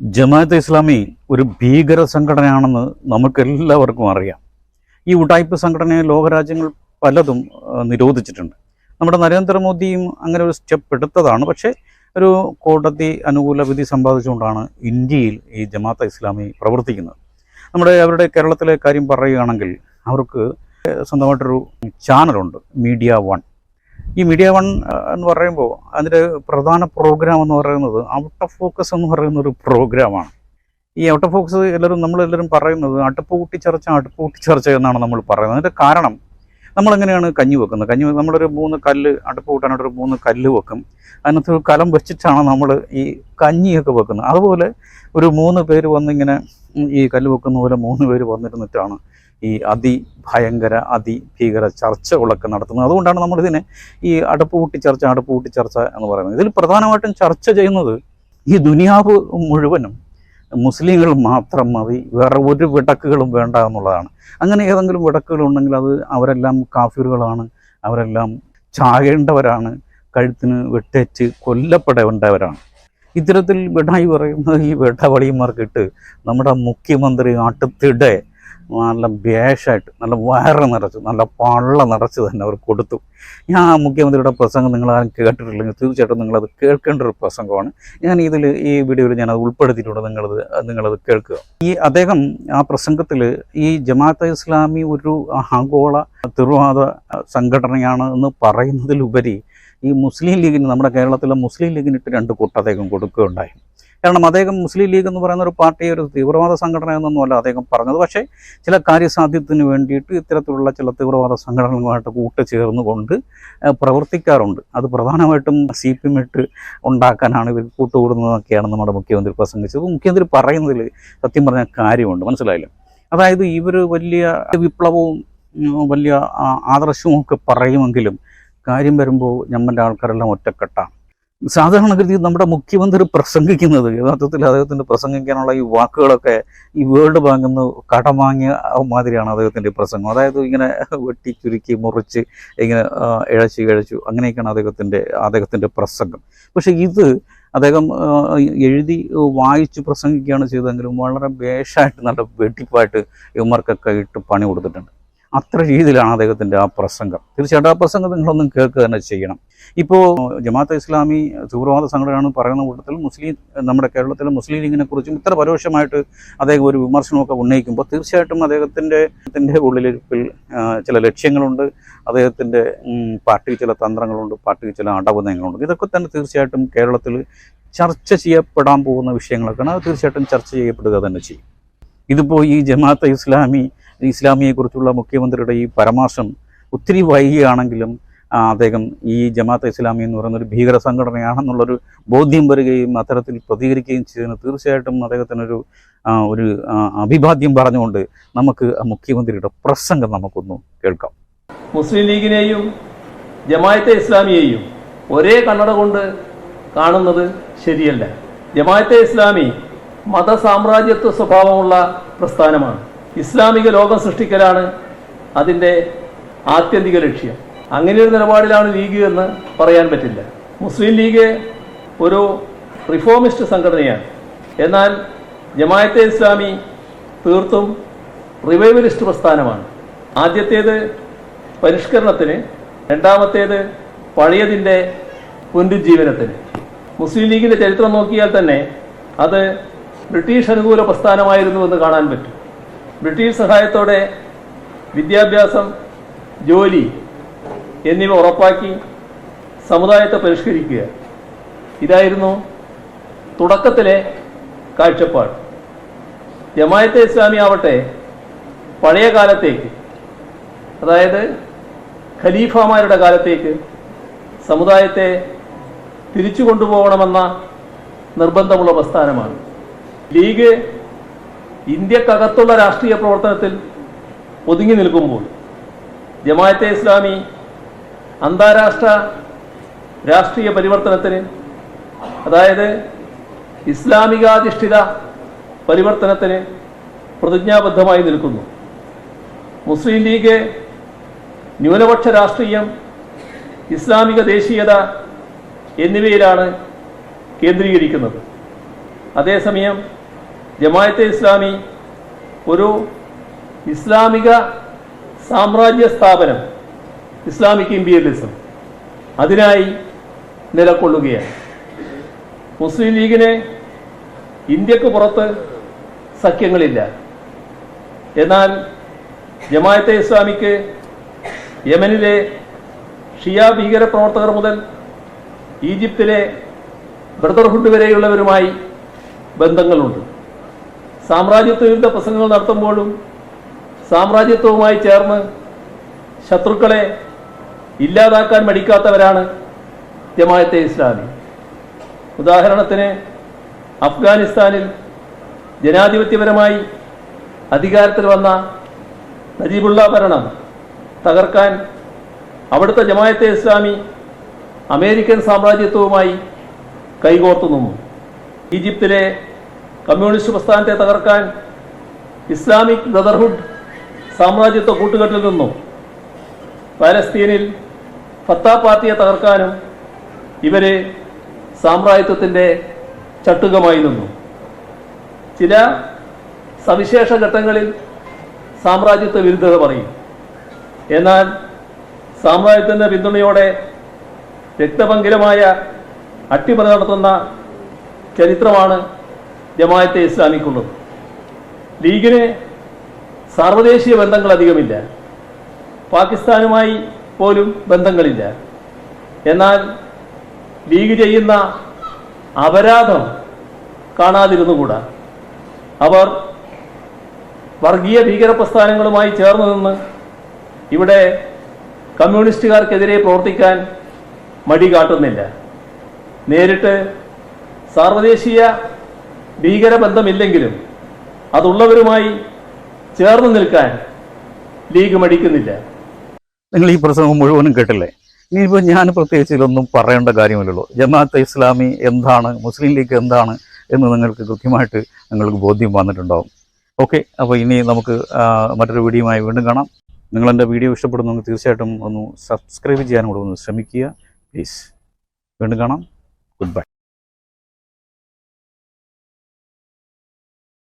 ജമാഅത്ത് ഇസ്ലാമി ഒരു ഭീകര സംഘടനയാണെന്ന് നമുക്ക് എല്ലാവർക്കും അറിയാം. ഈ ഉടായ്പ സംഘടനയെ ലോകരാജ്യങ്ങൾ പലതും നിരോധിച്ചിട്ടുണ്ട്. നമ്മുടെ നരേന്ദ്രമോദിയും അങ്ങനെ ഒരു സ്റ്റെപ്പ് എടുത്തതാണ്. പക്ഷേ ഒരു കോടതി അനുകൂല വിധി സമ്പാദിച്ചുകൊണ്ടാണ് ഇന്ത്യയിൽ ഈ ജമാഅത്ത് ഇസ്ലാമി പ്രവർത്തിക്കുന്നത്. നമ്മുടെ അവരുടെ കേരളത്തിലെ കാര്യം പറയുകയാണെങ്കിൽ അവർക്ക് സ്വന്തമായിട്ടൊരു ചാനലുണ്ട് മീഡിയ വൺ. ഈ മീഡിയ വൺ എന്ന് പറയുമ്പോൾ അതിന്റെ പ്രധാന പ്രോഗ്രാം എന്ന് പറയുന്നത് ഔട്ട് ഓഫ് ഫോക്കസ് എന്ന് പറയുന്ന ഒരു പ്രോഗ്രാമാണ് ഈ ഔട്ട് ഓഫ് ഫോക്കസ് എല്ലാവരും നമ്മളെല്ലാവരും പറയുന്നത് അടുപ്പ് കൂട്ടിച്ചർച്ച അടുപ്പ് കൂട്ടിച്ചർച്ച എന്നാണ് നമ്മൾ പറയുന്നത്. അതിന്റെ കാരണം നമ്മളെങ്ങനെയാണ് കഞ്ഞി വെക്കുന്നത്? കഞ്ഞി നമ്മളൊരു മൂന്ന് കല്ല് അടുപ്പ് കൂട്ടാനായിട്ട് ഒരു മൂന്ന് കല്ല് വെക്കും. അതിനകത്ത് ഒരു കലം വെച്ചിട്ടാണ് നമ്മൾ ഈ കഞ്ഞിയൊക്കെ വെക്കുന്നത്. അതുപോലെ ഒരു മൂന്ന് പേര് വന്നിങ്ങനെ ഈ കല്ല് വെക്കുന്ന പോലെ മൂന്ന് പേര് വന്നിരുന്നിട്ടാണ് ഈ അതിഭയങ്കര അതിഭീകര ചർച്ചകളൊക്കെ നടത്തുന്നത്. അതുകൊണ്ടാണ് നമ്മളിതിനെ ഈ അടുപ്പ് കൂട്ടി ചർച്ച അടുപ്പ് കൂട്ടി ചർച്ച എന്ന് പറയുന്നത്. ഇതിൽ പ്രധാനമായിട്ടും ചർച്ച ചെയ്യുന്നത് ഈ ദുനിയാവ് മുഴുവനും മുസ്ലിങ്ങൾ മാത്രം മതി വേറെ ഒരു വിടക്കുകളും വേണ്ട എന്നുള്ളതാണ്. അങ്ങനെ ഏതെങ്കിലും വിടക്കുകളുണ്ടെങ്കിൽ അത് അവരെല്ലാം കാഫിറുകളാണ് അവരെല്ലാം ചാകേണ്ടവരാണ് കഴുത്തിന് വെട്ടേച്ച് കൊല്ലപ്പെടേണ്ടവരാണ്. ഇത്തരത്തിൽ വിടായി പറയുന്ന ഈ വെട്ടവളിയന്മാർക്കിട്ട് നമ്മുടെ മുഖ്യമന്ത്രി ആട്ടത്തിടെ നല്ല ഭേഷായിട്ട് നല്ല വയറ് നിറച്ച് നല്ല പള്ള നിറച്ച് തന്നെ അവർ കൊടുത്തു. ഞാൻ മുഖ്യമന്ത്രിയുടെ പ്രസംഗം നിങ്ങൾ ആരും കേട്ടിട്ടില്ലെങ്കിൽ തീർച്ചയായിട്ടും നിങ്ങളത് കേൾക്കേണ്ട ഒരു പ്രസംഗമാണ്. ഞാൻ ഇതിൽ ഈ വീഡിയോയിൽ ഞാനത് ഉൾപ്പെടുത്തിയിട്ടുണ്ട്. നിങ്ങളത് നിങ്ങളത് കേൾക്കുക. ഈ അദ്ദേഹം ആ പ്രസംഗത്തിൽ ഈ ജമാഅത്ത് ഇസ്ലാമി ഒരു ആഗോള തീവ്രവാദ സംഘടനയാണ് എന്ന് പറയുന്നതിലുപരി ഈ മുസ്ലിം ലീഗിന് നമ്മുടെ കേരളത്തിലെ മുസ്ലിം ലീഗിനിട്ട് രണ്ട് കൂട്ട അദ്ദേഹം കൊടുക്കുകയുണ്ടായി. കാരണം അദ്ദേഹം മുസ്ലിം ലീഗ് എന്ന് പറയുന്ന ഒരു പാർട്ടി ഒരു തീവ്രവാദ സംഘടന എന്നൊന്നുമല്ല അദ്ദേഹം പറഞ്ഞത്. പക്ഷേ ചില കാര്യസാധ്യത്തിന് വേണ്ടിയിട്ട് ഇത്തരത്തിലുള്ള ചില തീവ്രവാദ സംഘടനകളുമായിട്ട് കൂട്ടുചേർന്നുകൊണ്ട് പ്രവർത്തിക്കാറുണ്ട്. അത് പ്രധാനമായിട്ടും സി പി എം ഇട്ട് ഉണ്ടാക്കാനാണ് ഇവർ കൂട്ടുകൂടുന്നതൊക്കെയാണ് നമ്മുടെ മുഖ്യമന്ത്രി പ്രസംഗിച്ചത്. മുഖ്യമന്ത്രി പറയുന്നതിൽ സത്യം പറഞ്ഞ കാര്യമുണ്ട്. മനസ്സിലായില്ല? അതായത് ഇവർ വലിയ വിപ്ലവവും വലിയ ആദർശവും ഒക്കെ പറയുമെങ്കിലും കാര്യം വരുമ്പോൾ ഞമ്മന്റെ ആൾക്കാരെല്ലാം ഒറ്റക്കെട്ടാണ്. സാധാരണഗതിയിൽ നമ്മുടെ മുഖ്യമന്ത്രി പ്രസംഗിക്കുന്നത് യഥാർത്ഥത്തിൽ അദ്ദേഹത്തിന്റെ പ്രസംഗിക്കാനുള്ള ഈ വാക്കുകളൊക്കെ ഈ വേൾഡ് ബാങ്കിൽ നിന്ന് കടം വാങ്ങിയ മാതിരിയാണ് അദ്ദേഹത്തിന്റെ പ്രസംഗം. അതായത് ഇങ്ങനെ വെട്ടി ചുരുക്കി മുറിച്ച് ഇങ്ങനെ ഇഴച്ചു ഇഴച്ചു അങ്ങനെയൊക്കെയാണ് അദ്ദേഹത്തിന്റെ അദ്ദേഹത്തിന്റെ പ്രസംഗം. പക്ഷെ ഇത് അദ്ദേഹം എഴുതി വായിച്ച് പ്രസംഗിക്കുകയാണ് ചെയ്തതെങ്കിലും വളരെ ബേഷായിട്ട് നല്ല വെട്ടിപ്പായിട്ട് ഇവന്മാർക്കൊക്കെ ഇട്ട് പണി കൊടുത്തിട്ടുണ്ട്. അത്ര രീതിയിലാണ് അദ്ദേഹത്തിന്റെ ആ പ്രസംഗം. തീർച്ചയായിട്ടും ആ പ്രസംഗം നിങ്ങളൊന്നും കേൾക്കുക തന്നെ ചെയ്യണം. ഇപ്പോൾ ജമാഅത്ത് ഇസ്ലാമി തീവ്രവാദ സംഘടനയാണ് പറയുന്ന കൂട്ടത്തിൽ മുസ്ലിം നമ്മുടെ കേരളത്തിലെ മുസ്ലിം ലീഗിനെ കുറിച്ചും ഇത്ര പരോക്ഷമായിട്ട് അദ്ദേഹം ഒരു വിമർശനമൊക്കെ ഉന്നയിക്കുമ്പോൾ തീർച്ചയായിട്ടും അദ്ദേഹത്തിന്റെ ത്തിന്റെ ഉള്ളിലിരിപ്പിൽ ചില ലക്ഷ്യങ്ങളുണ്ട്. അദ്ദേഹത്തിന്റെ പാർട്ടിക്ക് ചില തന്ത്രങ്ങളുണ്ട് പാർട്ടിക്ക് ചില അടവ് നയങ്ങളുണ്ട് ഇതൊക്കെ തന്നെ തീർച്ചയായിട്ടും കേരളത്തിൽ ചർച്ച ചെയ്യപ്പെടാൻ പോകുന്ന വിഷയങ്ങളൊക്കെയാണ്. അത് തീർച്ചയായിട്ടും ചർച്ച ചെയ്യപ്പെടുക തന്നെ ചെയ്യും. ഇതിപ്പോൾ ഈ ജമാഅത്തെ ഇസ്ലാമി ഇസ്ലാമിയെക്കുറിച്ചുള്ള മുഖ്യമന്ത്രിയുടെ ഈ പരാമർശം ഒത്തിരി വൈകിയാണെങ്കിലും അദ്ദേഹം ഈ ജമാഅത്ത് ഇസ്ലാമി എന്ന് പറയുന്ന ഒരു ഭീകര സംഘടനയാണെന്നുള്ളൊരു ബോധ്യം വരികയും അത്തരത്തിൽ പ്രതികരിക്കുകയും ചെയ്തതിന് തീർച്ചയായിട്ടും അദ്ദേഹത്തിനൊരു ഒരു അഭിഭാദ്യം പറഞ്ഞുകൊണ്ട് നമുക്ക് മുഖ്യമന്ത്രിയുടെ പ്രസംഗം നമുക്കൊന്ന് കേൾക്കാം. മുസ്ലിം ലീഗിനെയും ജമായത്തെ ഇസ്ലാമിയെയും ഒരേ കണ്ണട കൊണ്ട് കാണുന്നത് ശരിയല്ല. ജമാഅത്തെ ഇസ്ലാമി മതസാമ്രാജ്യത്വ സ്വഭാവമുള്ള പ്രസ്ഥാനമാണ്. ഇസ്ലാമിക ലോകം സൃഷ്ടിക്കലാണ് അതിന്റെ ആത്യന്തിക ലക്ഷ്യം. അങ്ങനെയൊരു നിലപാടിലാണ് ലീഗ് എന്ന് പറയാൻ പറ്റില്ല. മുസ്ലിം ലീഗ് ഒരു റിഫോമിസ്റ്റ് സംഘടനയാണ്. എന്നാൽ ജമായത്തെ ഇസ്ലാമി തീർത്തും റിവൈവലിസ്റ്റ് പ്രസ്ഥാനമാണ്. ആദ്യത്തേത് പരിഷ്കരണത്തിന് രണ്ടാമത്തേത് പഴയതിന്റെ പുനരുജ്ജീവനത്തിന്. മുസ്ലിം ലീഗിന്റെ ചരിത്രം നോക്കിയാൽ തന്നെ അത് ബ്രിട്ടീഷ് അനുകൂല പ്രസ്ഥാനമായിരുന്നുവെന്ന് കാണാൻ പറ്റും. ബ്രിട്ടീഷ് സഹായത്തോടെ വിദ്യാഭ്യാസം ജോലി എന്നിവ ഉറപ്പാക്കി സമുദായത്തെ പരിഷ്കരിക്കുക. ഇതായിരുന്നു തുടക്കത്തിലെ കാഴ്ചപ്പാട്. ജമായത്തെ ഇസ്ലാമി ആവട്ടെ പഴയ കാലത്തേക്ക് അതായത് ഖലീഫമാരുടെ കാലത്തേക്ക് സമുദായത്തെ തിരിച്ചു കൊണ്ടുപോകണമെന്ന നിർബന്ധമുള്ള പ്രസ്ഥാനമാണ്. ലീഗ് ഇന്ത്യക്കകത്തുള്ള രാഷ്ട്രീയ പ്രവർത്തനത്തിൽ ഒതുങ്ങി നിൽക്കുമ്പോൾ ജമാഅത്തെ ഇസ്ലാമി അന്താരാഷ്ട്ര രാഷ്ട്രീയ പരിവർത്തനത്തിന് അതായത് ഇസ്ലാമികാധിഷ്ഠിത പരിവർത്തനത്തിന് പ്രതിജ്ഞാബദ്ധമായി നിൽക്കുന്നു. മുസ്ലിം ലീഗ് ന്യൂനപക്ഷ രാഷ്ട്രീയം ഇസ്ലാമിക ദേശീയത എന്നിവയിലാണ് കേന്ദ്രീകരിക്കുന്നത്. അതേസമയം ജമായത്തെ ഇസ്ലാമി ഒരു ഇസ്ലാമിക സാമ്രാജ്യ സ്ഥാപനം ഇസ്ലാമിക് ഇമ്പീരിയലിസം അതിനായി നിലകൊള്ളുകയാണ്. മുസ്ലിം ലീഗിന് ഇന്ത്യയ്ക്ക് പുറത്ത് സഖ്യങ്ങളില്ല. എന്നാൽ ജമായത്തെ ഇസ്ലാമിക്ക് യമനിലെ ഷിയ ഭീകര പ്രവർത്തകർ മുതൽ ഈജിപ്തിലെ ബ്രദർഹുഡ് വരെയുള്ളവരുമായി ബന്ധങ്ങളുണ്ട്. സാമ്രാജ്യത്വ വിരുദ്ധ പ്രസംഗങ്ങൾ നടത്തുമ്പോഴും സാമ്രാജ്യത്വവുമായി ചേർന്ന് ശത്രുക്കളെ ഇല്ലാതാക്കാൻ മടിക്കാത്തവരാണ് ജമായത്തെ ഇസ്ലാമി. ഉദാഹരണത്തിന് അഫ്ഗാനിസ്ഥാനിൽ ജനാധിപത്യപരമായി അധികാരത്തിൽ വന്ന നജീബുള്ള ഭരണം തകർക്കാൻ അവിടുത്തെ ജമായത്തെ ഇസ്ലാമി അമേരിക്കൻ സാമ്രാജ്യത്വവുമായി കൈകോർത്തു നിന്നു. ഈജിപ്തിലെ കമ്മ്യൂണിസ്റ്റ് പ്രസ്ഥാനത്തെ തകർക്കാൻ ഇസ്ലാമിക് ബ്രദർഹുഡ് സാമ്രാജ്യത്വ കൂട്ടുകെട്ടിൽ നിന്നും പാലസ്തീനിൽ ഫത്താ പാർട്ടിയെ തകർക്കാനും ഇവരെ സാമ്രാജ്യത്വത്തിന്റെ ചട്ടുകമായി നിന്നു. ചില സവിശേഷ ഘട്ടങ്ങളിൽ സാമ്രാജ്യത്വ വിരുദ്ധത പറയും. എന്നാൽ സാമ്രാജ്യത്തിന്റെ പിന്തുണയോടെ രക്തപങ്കിലമായ അട്ടിമറി നടത്തുന്ന ചരിത്രമാണ് ജമായത്തെ ഇസ്ലാമിക്കുള്ളത്. ലീഗിന് സാർവദേശീയ ബന്ധങ്ങൾ അധികമില്ല. പാകിസ്ഥാനുമായി പോലും ബന്ധങ്ങളില്ല. എന്നാൽ ലീഗ് ചെയ്യുന്ന അപരാധം കാണാതിരുന്നുകൂടാ. അവർ വർഗീയ ഭീകര പ്രസ്ഥാനങ്ങളുമായി ചേർന്ന് നിന്ന് ഇവിടെ കമ്മ്യൂണിസ്റ്റുകാർക്കെതിരെ പ്രവർത്തിക്കാൻ മടി കാട്ടുന്നില്ല. നേരിട്ട് സാർവദേശീയ ഭീകരബന്ധമില്ലെങ്കിലും അതുള്ളവരുമായി ചേർന്ന് നിൽക്കാൻ ലീഗ് മടിക്കുന്നില്ല. നിങ്ങൾ ഈ പ്രസംഗം മുഴുവനും കേട്ടില്ലേ? ഇനിയിപ്പോൾ ഞാൻ പ്രത്യേകിച്ച് ഇതിലൊന്നും പറയേണ്ട കാര്യമില്ലല്ലോ. ജമാഅത്ത് ഇസ്ലാമി എന്താണ് മുസ്ലിം ലീഗ് എന്താണ് എന്ന് നിങ്ങൾക്ക് കൃത്യമായിട്ട് നിങ്ങൾക്ക് ബോധ്യം വന്നിട്ടുണ്ടാവും. ഓക്കെ അപ്പോൾ ഇനി നമുക്ക് മറ്റൊരു വീഡിയോയുമായി വീണ്ടും കാണാം. നിങ്ങളെന്റെ വീഡിയോ ഇഷ്ടപ്പെടുന്നെങ്കിൽ തീർച്ചയായിട്ടും ഒന്ന് സബ്സ്ക്രൈബ് ചെയ്യാനും കൂടെ ഒന്ന് ശ്രമിക്കുക. പ്ലീസ് വീണ്ടും കാണാം. Good bye